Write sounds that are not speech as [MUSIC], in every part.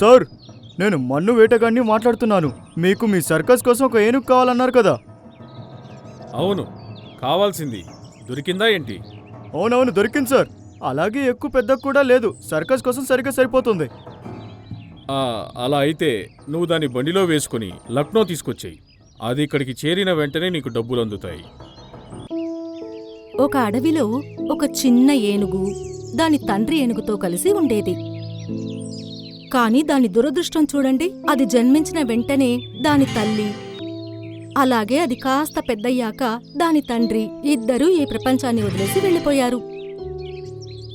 Sir నేను మన్ను వేటగాడిని మాట్లాడుతున్నాను. మీకు మీ సర్కస్ కోసం ఒక ఏనుగు కావాలన్నారు కదా. అవును కావాల్సింది. దొరికిందా ఏంటి? అవునవును దొరికింది సార్. అలాగే ఎక్కువ పెద్ద కూడా లేదు. సర్కస్ కోసం సరిగ్గా సరిపోతుంది. ఆ, అలా అయితే నువ్వు దాన్ని బండిలో వేసుకుని లక్నో తీసుకొచ్చేయి. అది ఇక్కడికి చేరిన వెంటనే నీకు డబ్బులు అందుతాయి. ఒక అడవిలో ఒక చిన్న ఏనుగు దాని తండ్రి ఏనుగుతో కలిసి ఉండేది. కాని దాని దురదృష్టం చూడండి. అది జన్మించిన వెంటనే దాని తల్లి. అలాగే అది కాస్త పెద్దయ్యాక దాని తండ్రి ఇద్దరూ ఈ ప్రపంచాన్ని వదిలేసి వెళ్ళిపోయారు.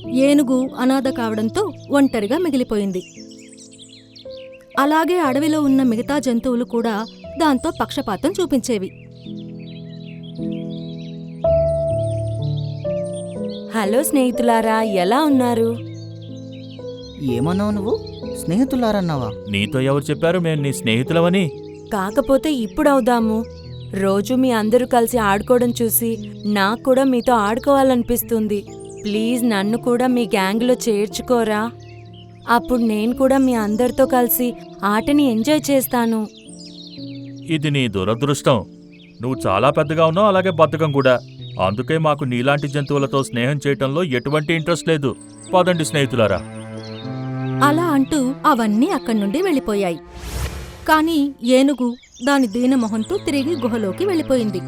ఏనుగు అనాథ కావడంతో ఒంటరిగా మిగిలిపోయింది. అలాగే అడవిలో ఉన్న మిగతా జంతువులు కూడా దాంతో పక్షపాతం చూపించేవి. హలో స్నేహితులారా ఎలా ఉన్నారు? ఏమన్నావు నువ్వు? స్నేహితులారన్నావా? నీతో ఎవరు చెప్పారు మేము నీ స్నేహితులవని కాకపోతే ఇప్పుడు అవుదాము. రోజు మీ అందరూ కలిసి ఆడుకోవడం చూసి నాకు కూడా మీతో ఆడుకోవాలనిపిస్తుంది. ప్లీజ్ నన్ను కూడా మీ గ్యాంగ్లో చేర్చుకోరా. అప్పుడు నేను కూడా మీ అందరితో కలిసి ఆటని ఎంజాయ్ చేస్తాను. ఇది నీ దురదృష్టం. నువ్వు చాలా పెద్దగా ఉన్నావు అలాగే బద్ధకం కూడా. అందుకే మాకు నీలాంటి జంతువులతో స్నేహం చేయటంలో ఎటువంటి ఇంట్రెస్ట్ లేదు. పదండి స్నేహితులారా. అలా అంటూ అవన్నీ అక్కడి నుండి వెళ్ళిపోయాయి. కాని ఏనుగు దాని దీనమొహంతో తిరిగి గుహలోకి వెళ్ళిపోయింది.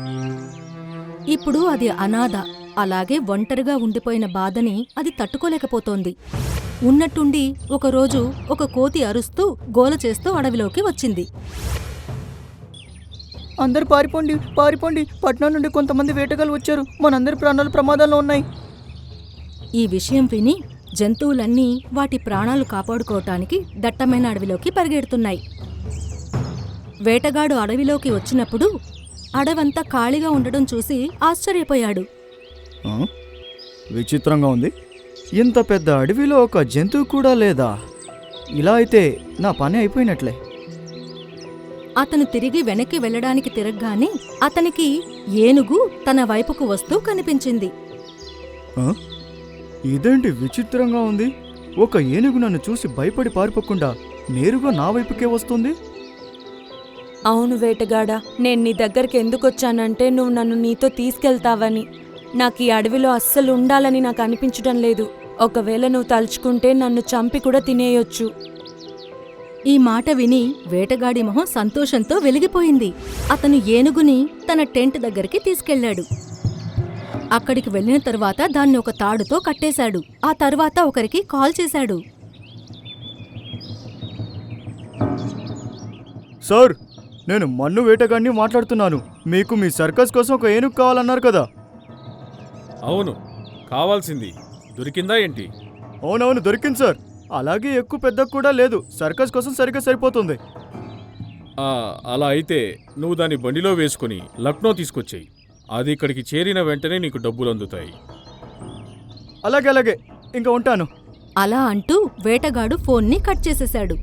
ఇప్పుడు అది అనాథ అలాగే ఒంటరిగా ఉండిపోయిన బాధని అది తట్టుకోలేకపోతోంది. ఉన్నట్టుండి ఒకరోజు ఒక కోతి అరుస్తూ గోల చేస్తూ అడవిలోకి వచ్చింది. అందరు పారిపోండి పారిపోండి. పట్నం నుండి కొంతమంది వేటగాళ్ళు వచ్చారు. మనందరి ప్రాణాలు ప్రమాదంలో ఉన్నాయి. ఈ విషయం విని జంతువులన్నీ వాటి ప్రాణాలు కాపాడుకోవటానికి దట్టమైన అడవిలోకి పరిగెడుతున్నాయి. వేటగాడు అడవిలోకి వచ్చినప్పుడు అడవంతా ఖాళీగా ఉండడం చూసి ఆశ్చర్యపోయాడు? విచిత్రంగా ఉంది. ఇంత పెద్ద అడవిలో ఒక జంతువు కూడా లేదా? ఇలా అయితే నా పని అయిపోయినట్లే. అతను తిరిగి వెనక్కి వెళ్ళడానికి తిరగగానే అతనికి ఏనుగు తన వైపుకు వస్తూ కనిపించింది? ఇదేంటి విచిత్రంగా ఉంది? ఒక ఏనుగు నన్ను చూసి భయపడి పారిపోకుండా నేరుగా నా వైపుకే వస్తుంది? అవును వేటగాడా నేను నీ దగ్గరికి ఎందుకు వచ్చానంటే నువ్వు నన్ను నీతో తీసుకెళ్తావని. నాకు ఈ అడవిలో అస్సలు ఉండాలని నాకు అనిపించడం లేదు. ఒకవేళ నువ్వు తలుచుకుంటే నన్ను చంపి కూడా తినేయొచ్చు. ఈ మాట విని వేటగాడి మొహం సంతోషంతో వెలిగిపోయింది. అతను ఏనుగుని తన టెంట్ దగ్గరికి తీసుకెళ్ళాడు. అక్కడికి వెళ్ళిన తరువాత దాన్ని ఒక తాడుతో కట్టేశాడు. ఆ తర్వాత ఒకరికి కాల్ చేశాడు. సార్ నేను మన్ను వేటగాడిని మాట్లాడుతున్నాను. మీకు మీ సర్కస్ కోసం ఒక ఏనుగు కావాలన్నారు కదా? అవును కావాల్సింది. దొరికిందా ఏంటి? అవునవును దొరికింది సార్. అలాగే ఎక్కువ పెద్ద కూడా లేదు. సర్కస్ కోసం సరిగ్గా సరిపోతుంది. ఆ, అలా అయితే నువ్వు దాన్ని బండిలో వేసుకుని లక్నో తీసుకొచ్చేయి. అది ఇక్కడికి చేరిన వెంటనే నీకు డబ్బులు అందుతాయి అలాగే అలాగే. ఇంకా ఉంటాను. అలా అంటూ వేటగాడు ఫోన్ని కట్ చేసేశాడు.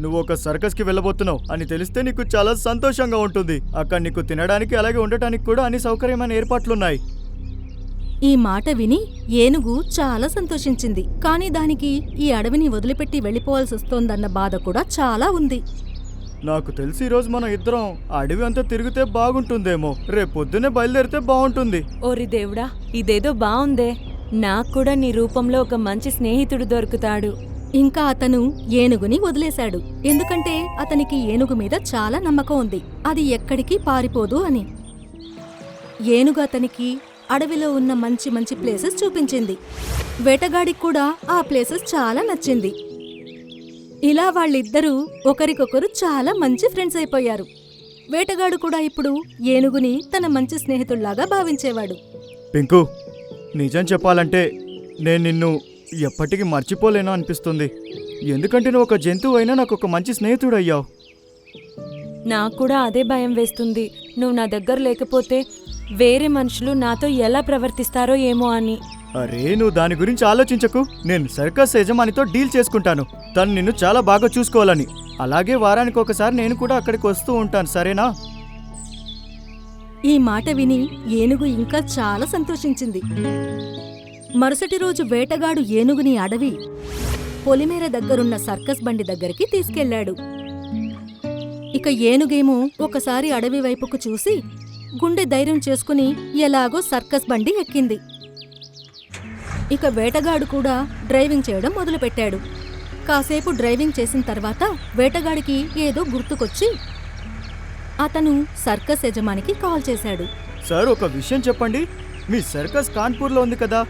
నువ్వు ఒక సర్కస్కి వెళ్ళబోతున్నావు. అని తెలిస్తే నీకు చాలా సంతోషంగా ఉంటుంది. అక్కడ నీకు తినడానికి అలాగే ఉండటానికి కూడా అన్ని సౌకర్యమైన ఏర్పాట్లున్నాయి. ఈ మాట విని ఏనుగు చాలా సంతోషించింది. కాని దానికి ఈ అడవిని వదిలిపెట్టి వెళ్ళిపోవాల్సి వస్తోందన్న బాధ కూడా చాలా ఉంది. నాకు తెలిసి ఈరోజు మనం ఇద్దరం అడవి అంతా తిరిగితే బాగుంటుందేమో. రేపు పొద్దున్నే బయలుదేరితే బాగుంటుంది. ఓరి దేవుడా ఇదేదో బాగుందే నాకు కూడా నీ రూపంలో ఒక మంచి స్నేహితుడు దొరుకుతాడు. ఇంకా అతను ఏనుగుని వదిలేశాడు. ఎందుకంటే అతనికి ఏనుగు మీద చాలా నమ్మకం ఉంది. అది ఎక్కడికి పారిపోదు అని. ఏనుగు అతనికి అడవిలో ఉన్న మంచి మంచి ప్లేసెస్ చూపించింది. వేటగాడికి కూడా ఆ ప్లేసెస్ చాలా నచ్చింది. ఇలా వాళ్ళిద్దరూ ఒకరికొకరు చాలా మంచి ఫ్రెండ్స్ అయిపోయారు. వేటగాడు కూడా ఇప్పుడు ఏనుగుని తన మంచి స్నేహితుల్లాగా భావించేవాడు. పింకు నిజం చెప్పాలంటే నేను నిన్ను ఎప్పటికీ మర్చిపోలేను అనిపిస్తుంది. ఎందుకంటే నువ్వు ఒక జంతువు అయినా నాకు ఒక మంచి స్నేహితుడు అయ్యావు నాకు కూడా అదే భయం వేస్తుంది. నువ్వు నా దగ్గర లేకపోతే వేరే మనుషులు నాతో ఎలా ప్రవర్తిస్తారో ఏమో అని. అరే నువ్వు దాని గురించి ఆలోచించకు. నేను సర్కస్ యజమానితో డీల్ చేసుకుంటాను. తను నిన్ను చాలా బాగా చూసుకోవాలని. అలాగే వారానికి ఒకసారి నేను కూడా అక్కడికి వస్తూ ఉంటాను సరేనా? ఈ మాట విని ఏనుగు ఇంకా చాలా సంతోషించింది. మరుసటి రోజు వేటగాడు ఏనుగుని అడవి పొలిమేర దగ్గరున్న సర్కస్ బండి దగ్గరికి తీసుకెళ్ళాడు. ఇక ఏనుగేమో ఒకసారి అడవి వైపుకు చూసి గుండె ధైర్యం చేసుకుని ఎలాగో సర్కస్ బండి ఎక్కింది. ఇక వేటగాడు కూడా డ్రైవింగ్ చేయడం మొదలుపెట్టాడు. కాసేపు డ్రైవింగ్ చేసిన తర్వాత వేటగాడికి ఏదో గుర్తుకొచ్చి అతను సర్కస్ యజమానికి కాల్ చేశాడు. సార్ ఒక విషయం చెప్పండి. మీ సర్కస్ కాన్పూర్లో ఉంది కదా.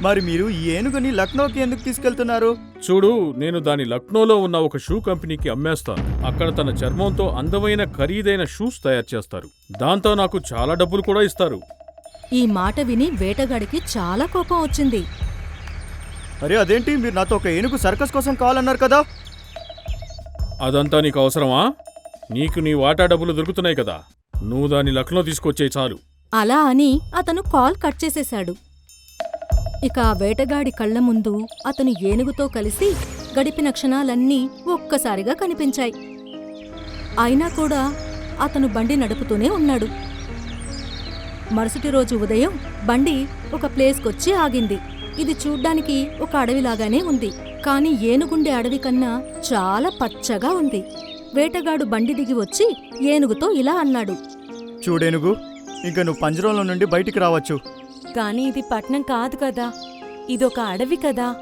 మరి మీరు ఈ ఏనుగుని లక్నోకి ఎందుకు తీసుకెళ్తున్నారు? చూడు నేను దాని లక్నోలో ఉన్న ఒక షూ కంపెనీకి అమ్మేస్తాను. అక్కడ తన చర్మంతో అందమైన ఖరీదైన షూస్ తయారు చేస్తారు. దాంతో నాకు చాలా డబ్బులు కూడా ఇస్తారు. ఈ మాట విని వేటగాడికి చాలా కోపం వచ్చింది. అరే అదేంటి? మీరు నాతో ఒక ఏనుగు సర్కస్ కోసం కావాలన్నారు కదా? అదంతా నీకు అవసరమా? నీకు నీ వాటా డబ్బులు దొరుకుతున్నాయి కదా. నువ్వు దాన్ని లక్నో తీసుకొచ్చే చాలు. అలా అని అతను కాల్ కట్ చేసేశాడు. ఇక ఆ వేటగాడి కళ్ళ ముందు అతను ఏనుగుతో కలిసి గడిపిన క్షణాలన్నీ ఒక్కసారిగా కనిపించాయి. అయినా కూడా అతను బండి నడుపుతూనే ఉన్నాడు. మరుసటి రోజు ఉదయం బండి ఒక ప్లేస్కొచ్చి ఆగింది. ఇది చూడ్డానికి ఒక అడవిలాగానే ఉంది. కాని ఏనుగుండే అడవి కన్నా చాలా పచ్చగా ఉంది. వేటగాడు బండి దిగి వచ్చి ఏనుగుతో ఇలా అన్నాడు. చూడేనుగు ఇంకా నువ్వు పంజరంలో నుండి బయటికి రావచ్చు. కానీ ఇది పట్నం కాదు కదా. ఇదొక అడవి కదా.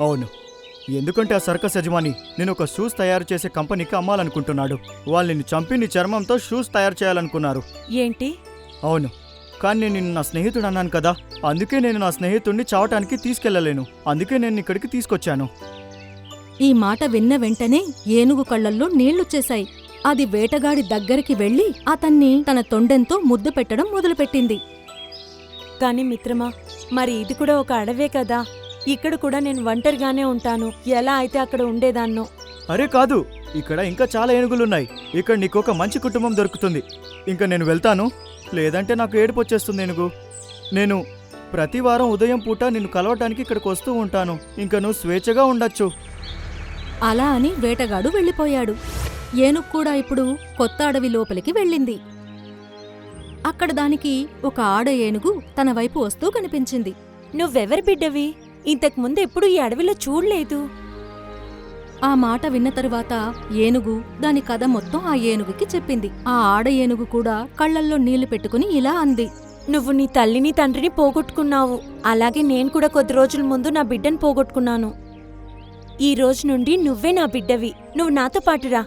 అవును. ఎందుకంటే ఆ సర్కస్ యజమాని నేను ఒక షూస్ తయారు చేసే కంపెనీకి అమ్మాలనుకుంటున్నాడు. వాళ్ళని చంపి నీ చర్మంతో షూస్ తయారు చేయాలనుకున్నారు. ఏంటి? అవును. కానీ నేను నిన్ను నా స్నేహితుడు అన్నాను కదా. అందుకే నేను నా స్నేహితుడిని చావటానికి తీసుకెళ్ళలేను. అందుకే నేను ఇక్కడికి తీసుకొచ్చాను. ఈ మాట విన్న వెంటనే ఏనుగు కళ్ళల్లో నీళ్ళొచ్చేశాయి అది వేటగాడి దగ్గరికి వెళ్ళి అతన్ని తన తొండెంతో ముద్దు పెట్టడం మొదలుపెట్టింది. కానీ మిత్రమా మరి ఇది కూడా ఒక అడవే కదా? ఇక్కడ కూడా నేను ఒంటరిగానే ఉంటాను. ఎలా అయితే అక్కడ ఉండేదాన్నో. అరే కాదు ఇక్కడ ఇంకా చాలా ఏనుగులున్నాయి. ఇక్కడ నీకు ఒక మంచి కుటుంబం దొరుకుతుంది. ఇంకా నేను వెళ్తాను. లేదంటే నాకు ఏడుపు వచ్చేస్తుంది ఏనుగు. నేను ప్రతి వారం ఉదయం పూట నిన్ను కలవటానికి ఇక్కడికి వస్తూ ఉంటాను. ఇంకా నువ్వు స్వేచ్ఛగా ఉండొచ్చు. అలా అని వేటగాడు వెళ్ళిపోయాడు. ఏనుగు కూడా ఇప్పుడు కొత్త అడవి లోపలికి వెళ్ళింది. అక్కడ దానికి ఒక ఆడ ఏనుగు తన వైపు వస్తూ కనిపించింది. నువ్వెవరి బిడ్డవి? ఇంతకు ముందు ఎప్పుడు ఈ అడవిలో చూడలేదు. ఆ మాట విన్న తరువాత ఏనుగు దాని కథ మొత్తం ఆ ఏనుగుకి చెప్పింది. ఆ ఆడ ఏనుగు కూడా కళ్ళల్లో నీళ్ళు పెట్టుకుని ఇలా అంది. నువ్వు నీ తల్లిని తండ్రిని పోగొట్టుకున్నావు. అలాగే నేను కూడా కొద్ది రోజుల ముందు నా బిడ్డను పోగొట్టుకున్నాను. ఈ రోజు నుండి నువ్వే నా బిడ్డవి. నువ్వు నాతో పాటురా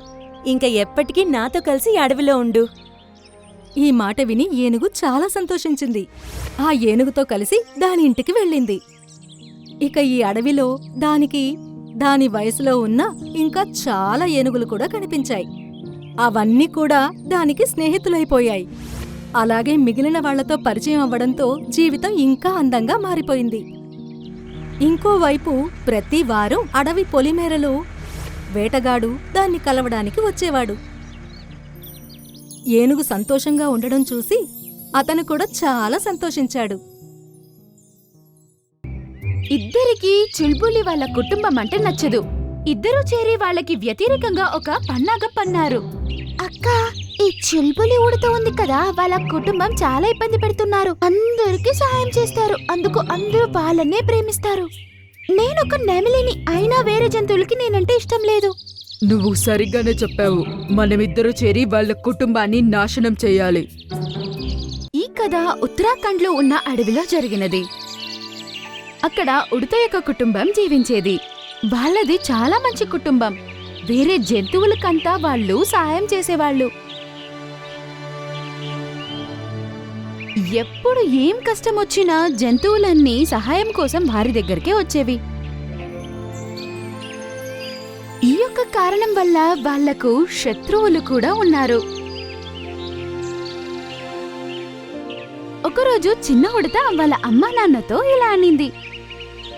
ఇంకా ఎప్పటికీ నాతో కలిసి ఈ అడవిలో ఉండు. ఈ మాట విని ఏనుగు చాలా సంతోషించింది. ఆ ఏనుగుతో కలిసి దాని ఇంటికి వెళ్ళింది. ఇక ఈ అడవిలో దానికి దాని వయసులో ఉన్న ఇంకా చాలా ఏనుగులు కూడా కనిపించాయి. అవన్నీ కూడా దానికి స్నేహితులైపోయాయి. అలాగే మిగిలిన వాళ్ళతో పరిచయం అవ్వడంతో జీవితం ఇంకా అందంగా మారిపోయింది. ఇంకోవైపు ప్రతి వారం అడవి పొలిమేరలో వేటగాడు దాన్ని కలవడానికి వచ్చేవాడు. ఏనుగు సంతోషంగా ఉండడం చూసి అతను కూడా చాలా సంతోషించాడు. ఇద్దరికి చుల్బులి వాళ్ళ కుటుంబం అంటే నచ్చదు. ఇద్దరూ చేరి వాళ్ళకి వ్యతిరేకంగా ఒక పన్నాగం పన్నారు. అక్క ఈ చుల్బులి ఊడుతూ ఉంది కదా వాళ్ళ కుటుంబం చాలా ఇబ్బంది పెడుతున్నారు. అందరికీ సహాయం చేస్తారు. అందుకు అందరూ వాళ్ళనే ప్రేమిస్తారు. నేనొక నెమలిని అయినా వేరే జంతువులకి నేనంటే ఇష్టం లేదు. నువ్వు సరిగ్గానే చెప్పావు. మనమిద్దరూ చేరి వాళ్ళ కుటుంబాన్ని నాశనం చేయాలి. ఈ కథ ఉత్తరాఖండ్లో ఉన్న అడవిలో జరిగినది. అక్కడ ఉడత యొక్క కుటుంబం జీవించేది. వాళ్ళది చాలా మంచి కుటుంబం. వేరే జంతువులకంతా వాళ్ళు సహాయం చేసేవాళ్ళు. ఎప్పుడు ఏం కష్టం వచ్చినా జంతువులన్నీ సహాయం కోసం వారి దగ్గరికే వచ్చేవి. ఈ యొక్క కారణం వల్ల వాళ్ళకు శత్రువులు కూడా ఉన్నారు. ఒకరోజు చిన్న ఉడత వాళ్ళ అమ్మా నాన్నతో ఇలా అనింది.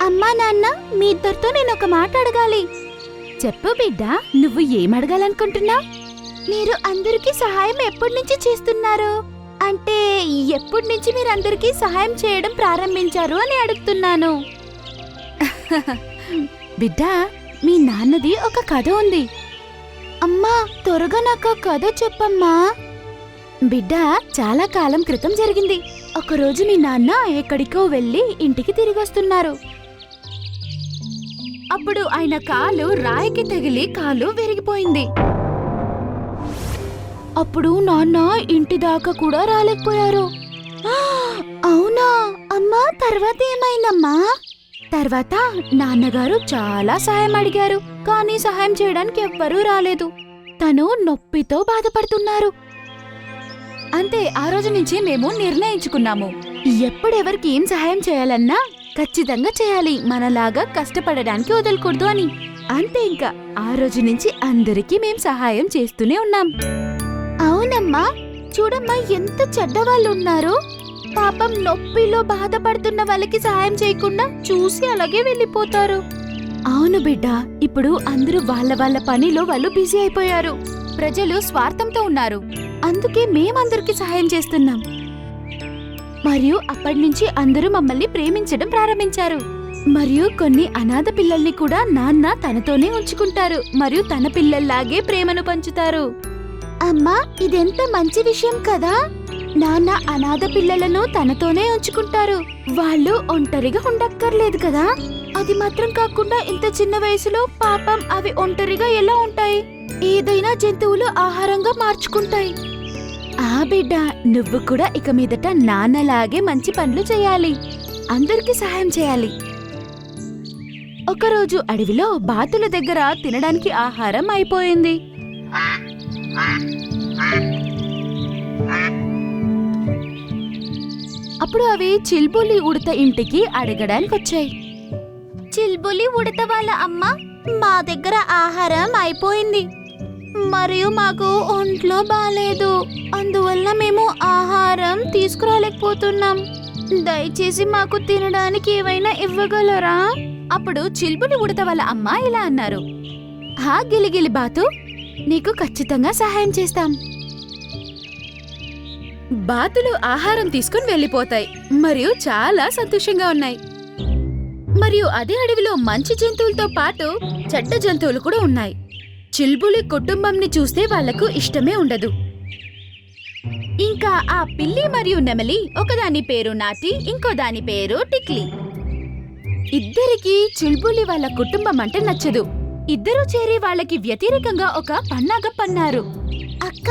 అమ్మా నాన్న మీ ఇద్దరితో నేను ఒక మాట అడగాలి. చెప్పు బిడ్డ నువ్వు ఏం అడగాలనుకుంటున్నావు? మీరు అందరికీ సహాయం ఎప్పటి నుంచి చేస్తున్నారు? అంటే ఎప్పటి నుంచి మీరు అందరికీ సహాయం చేయడం ప్రారంభించారు అని అడుగుతున్నాను. బిడ్డ మీ నాన్నది ఒక కథ ఉంది. అమ్మా త్వరగా నాకు కథ చెప్పమ్మా. బిడ్డ చాలా కాలం క్రితం జరిగింది. ఒకరోజు మీ నాన్న ఎక్కడికో వెళ్ళి ఇంటికి తిరిగొస్తున్నారు. అప్పుడు ఆయన కాలు రాయికి తగిలి కాలు విరిగిపోయింది. అప్పుడు నాన్న ఇంటి దాకా కూడా రాలేకపోయారు. అవునా? అమ్మా తర్వాత ఏమైందమ్మా? తర్వాత నాన్నగారు చాలా సహాయం అడిగారు కానీ సహాయం చేయడానికి ఎవ్వరూ రాలేదు. తను నొప్పితో బాధపడుతున్నారు. అంతే ఆ రోజు నుంచి మేము నిర్ణయించుకున్నాము. ఎప్పుడెవరికి ఏం సహాయం చేయాలన్నా ఖచ్చితంగా చేయాలి. మనలాగా కష్టపడడానికి వదలకూడదు అని. అంతే ఇంకా. ఆ రోజు నుంచి అందరికీ మేం సహాయం చేస్తూనే ఉన్నాం. అవునమ్మా. చూడమ్మా ఎంత చెడ్డవాళ్ళు ఉన్నారు పాపం నొప్పిలో బాధపడుతున్న వాళ్ళకి సహాయం చేయకుండా చూసి అలాగే వెళ్ళిపోతారు. అవును బిడ్డ. ఇప్పుడు అందరూ వాళ్ళ వాళ్ళ పనిలో వాళ్ళు బిజీ అయిపోయారు. ప్రజలు స్వార్థంతో ఉన్నారు. అందుకే మేమందరికి సహాయం చేస్తున్నాం. మరియు అప్పటి నుంచి అందరూ మమ్మల్ని ప్రేమించడం ప్రారంభించారు. మరియు కొన్ని అనాథ పిల్లల్ని కూడా నాన్న తనతోనే ఉంచుకుంటారు. మరియు తన పిల్లల్లాగే ప్రేమను పంచుతారు. అమ్మా ఇదెంత మంచి విషయం కదా! నాన్న అనాథ పిల్లలను తనతోనే ఉంచుకుంటారు. వాళ్ళు ఒంటరిగా ఉండక్కర్లేదు కదా! అది మాత్రం కాకుండా ఇంత చిన్న వయసులో పాపం అవి ఒంటరిగా ఎలా ఉంటాయి? ఏదైనా జంతువులు ఆహారంగా మార్చుకుంటాయి. ఆ బిడ్డ నువ్వు కూడా ఇక మీదట నాన్నలాగే మంచి పనులు చేయాలి. అందరికీ సహాయం చేయాలి. ఒకరోజు అడవిలో బాతుల దగ్గర తినడానికి ఆహారం అయిపోయింది. అప్పుడు అవి చిల్బులి ఉడత ఇంటికి అడగడానికి వచ్చాయి చిల్బులి ఉడత వాళ్ళ అమ్మ మా దగ్గర ఆహారం అయిపోయింది. మరియు మాకు ఒంట్లో బాగాలేదు అందువల్ల మేము ఆహారం తీసుకురాలేకపోతున్నాం. దయచేసి మాకు తినడానికి ఏవైనా ఇవ్వగలరా? అప్పుడు చిల్బుని ఉడత వాళ్ళ అమ్మ ఇలా అన్నారు. హా గిలిగిలి బాతు నీకు ఖచ్చితంగా సహాయం చేస్తాం. బాతులు ఆహారం తీసుకుని వెళ్ళిపోతాయి మరియు చాలా సంతోషంగా ఉన్నాయి. మరియు అదే అడవిలో మంచి జంతువులతో పాటు చెడ్డ జంతువులు కూడా ఉన్నాయి. చిల్బులి కుటుంబంని చూస్తే వాళ్ళకు ఇష్టమే ఉండదు. ఇంకా ఆ పిల్లి మరియు నెమలి ఒకదాని పేరు నాటి ఇంకో దాని పేరు టిక్లీ. ఇద్దరికీ చిల్బులి వాళ్ళ కుటుంబం అంటే నచ్చదు. ఇద్దరూ చేరి వాళ్ళకి వ్యతిరేకంగా ఒక పన్నాగ పన్నారు. అక్క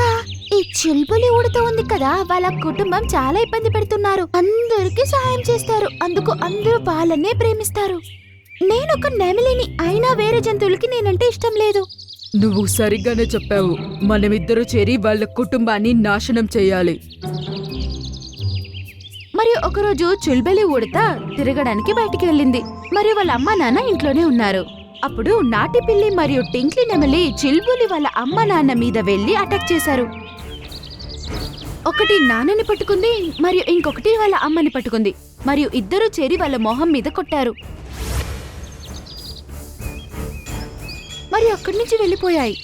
ఈ చిల్బులి ఊడుతూ ఉంది కదా వాళ్ళ కుటుంబం చాలా ఇబ్బంది పెడుతున్నారు. అందరికీ సహాయం చేస్తారు. అందుకు అందరూ వాళ్ళనే ప్రేమిస్తారు. నేనొక నెమలిని అయినా వేరే జంతువులకి నేనంటే ఇష్టం లేదు. నువ్వు సరిగ్గానే చెప్పావు. మనమిద్దరూ చేరి వాళ్ళ కుటుంబాన్ని నాశనం చేయాలి. మరియు ఒకరోజు చుల్బెలి ఉడత తిరగడానికి బయటికి వెళ్ళింది. మరియు వాళ్ళ అమ్మ నాన్న ఇంట్లోనే ఉన్నారు. అప్పుడు నాటి పిల్లి మరియు టింక్లీ నెమలి చిల్బులి వాళ్ళ అమ్మ నాన్న మీద వెళ్ళి అటాక్ చేశారు. ఒకటి నాన్నని పట్టుకుంది మరియు ఇంకొకటి వాళ్ళ అమ్మని పట్టుకుంది మరియు ఇద్దరు చేరి వాళ్ళ మొహం మీద కొట్టారు. మరి అక్కడి నుంచి వెళ్ళిపోయాయి.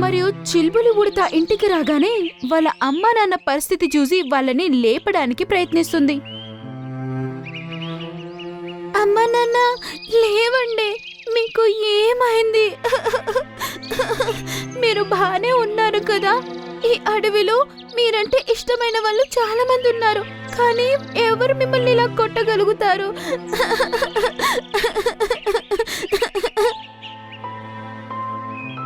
మరియు చిల్బులు ఉడత ఇంటికి రాగానే వాళ్ళ అమ్మ నాన్న పరిస్థితి చూసి వాళ్ళని లేపడానికి ప్రయత్నిస్తుంది. అమ్మ నాన్న లేవండి. మీకు ఏమైంది? [LAUGHS] మీరు బానే ఉన్నారు కదా. ఈ అడవిలో మీరంటే ఇష్టమైన వాళ్ళు చాలా మంది ఉన్నారు. కానీ ఎవరు మిమ్మల్ని ఇలా కొట్టగలుగుతారు?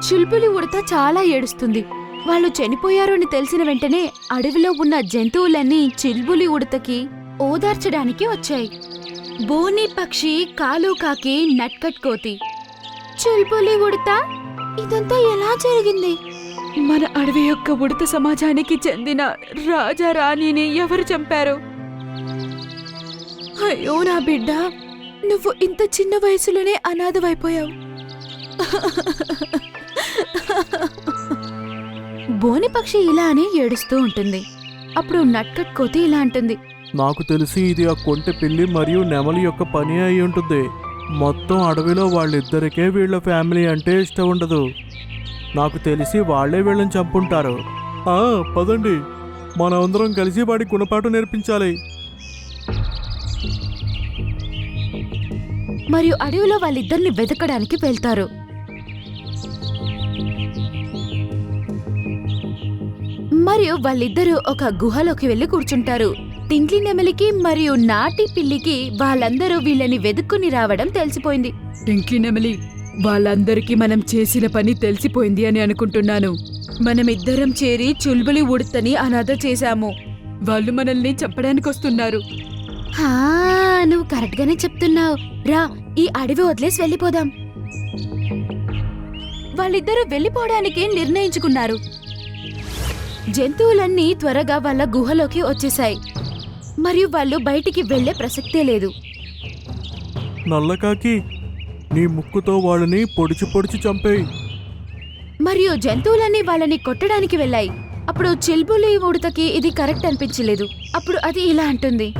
చిల్పులి ఉడత చాలా ఏడుస్తుంది. వాళ్ళు చనిపోయారు అని తెలిసిన వెంటనే అడవిలో ఉన్న జంతువులన్నీ చిల్బులి ఉడతకి ఓదార్చడానికి వచ్చాయి. బోని పక్షి కాలు కాకి నట్కట్ కోతి. చిల్బులి ఉడత ఇదంతా ఎలా జరిగింది? మన అడవి యొక్క ఉడత సమాజానికి చెందిన రాజా రాణిని ఎవరు చంపారు? అయ్యో నా బిడ్డ నువ్వు ఇంత చిన్న వయసులోనే అనాథవైపోయావు. బోని పక్షి ఇలా అని ఏడుస్తూ ఉంటుంది. అప్పుడు నట్కట్ కోతి ఇలా అంటుంది. నాకు తెలిసి ఇది ఆ కొంటె పిల్లి మరియు నెమలి యొక్క పని అయి ఉంటుంది. మొత్తం అడవిలో వాళ్ళిద్దరికే వీళ్ళ ఫ్యామిలీ అంటే ఇష్టం ఉండదు. నాకు తెలిసి వాళ్ళే వీళ్ళని చంపుంటారు. పదండి. మనమందరం కలిసి వాడి గుణపాఠం నేర్పించాలి. మరియు అడవిలో వాళ్ళిద్దరిని వెతకడానికి వెళ్తారు. మరియు వాళ్ళిద్దరూ ఒక గుహలోకి వెళ్ళి కూర్చుంటారు. తింట్లి నెమలికి మరియు నాటి పిల్లికి వాళ్ళందరూ వీళ్ళని వెతుక్కుని రావడం తెలిసిపోయింది. టింక్లీ నెమలి వాళ్ళందరికీ మనం చేసిన పని తెలిసిపోయింది అని అనుకుంటున్నాను. మనమిద్దరం చేరి చుల్బులి ఉడతని అనాథ చేశాము. వాళ్ళు మనల్ని చంపడానికి వస్తున్నారు హా నువ్వు కరెక్ట్ గానే చెప్తున్నావు. రా ఈ అడవి వదిలేసి వెళ్ళిపోదాం. వాళ్ళిద్దరూ వెళ్ళిపోవడానికి నిర్ణయించుకున్నారు. జంతువులన్నీ త్వరగా వాళ్ళ గుహలోకి వచ్చేశాయి. మరియు వాళ్ళు బయటికి వెళ్ళే ప్రసక్తే లేదు. నల్లకాకి నీ ముక్కుతో వాళ్ళని పొడిచి పొడిచి చంపేయి. మరియు జంతువులన్నీ వాళ్ళని కొట్టడానికి వెళ్ళాయి. అప్పుడు చిల్బులి ఉడతకి ఇది కరెక్ట్ అనిపించలేదు. అప్పుడు అది ఇలా అంటుంది.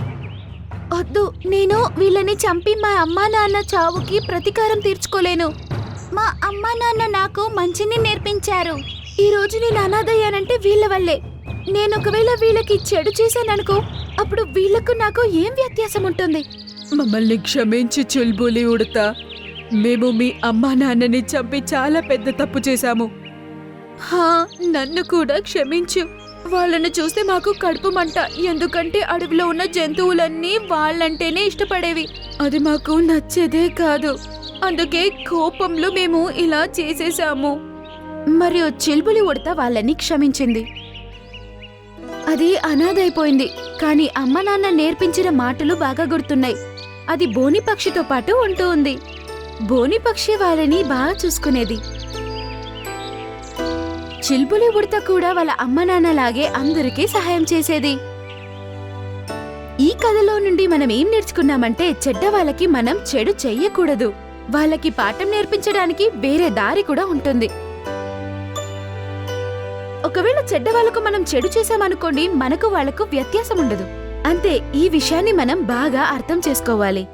వద్దు నేను వీళ్ళని చంపి మా అమ్మా నాన్న చావుకి ప్రతీకారం తీర్చుకోలేను. మా అమ్మా నాన్న నాకు మంచిని నేర్పించారు. ఈ రోజు నేను అనాథయ్యానంటే వీళ్ళ వల్లే. నేను ఒకవేళ వీళ్ళకి చెడు చేశాననుకో అప్పుడు వీళ్ళకు నాకు ఏం వ్యత్యాసం ఉంటుంది మమ్మల్ని క్షమించి చుల్బులి ఉడత. మేము మీ అమ్మా నాన్నని చంపి చాలా పెద్ద తప్పు చేశాము. హా నన్ను కూడా క్షమించు. వాళ్ళని చూస్తే మాకు కడుపు మంట. ఎందుకంటే అడవిలో ఉన్న జంతువులన్నీ వాళ్ళంటేనే ఇష్టపడేవి. అది మాకు నచ్చేదే కాదు. అందుకే కోపంలో మేము ఇలా చేసేసాము మరియు చిల్బులి ఉడత వాళ్ళని క్షమించింది. అది అనాథైపోయింది. కానీ అమ్మ నాన్న నేర్పించిన మాటలు బాగా గుర్తున్నాయి. అది బోని పక్షితో పాటు ఉంటూ ఉంది. బోని పక్షి వాళ్ళని బాగా చూసుకునేది. చిల్బులి ఉడత కూడా వాళ్ళ అమ్మ నాన్నలాగే అందరికీ సహాయం చేసేది. ఈ కథలో నుండి మనం ఏం నేర్చుకున్నామంటే చెడ్డ వాళ్ళకి మనం చెడు చెయ్యకూడదు. వాళ్ళకి పాఠం నేర్పించడానికి వేరే దారి కూడా ఉంటుంది. ఒకవేళ చెడ్డ వాళ్ళకు మనం చెడు చేశామనుకోండి మనకు వాళ్ళకు వ్యత్యాసం ఉండదు అంతే ఈ విషయాన్ని మనం బాగా అర్థం చేసుకోవాలి.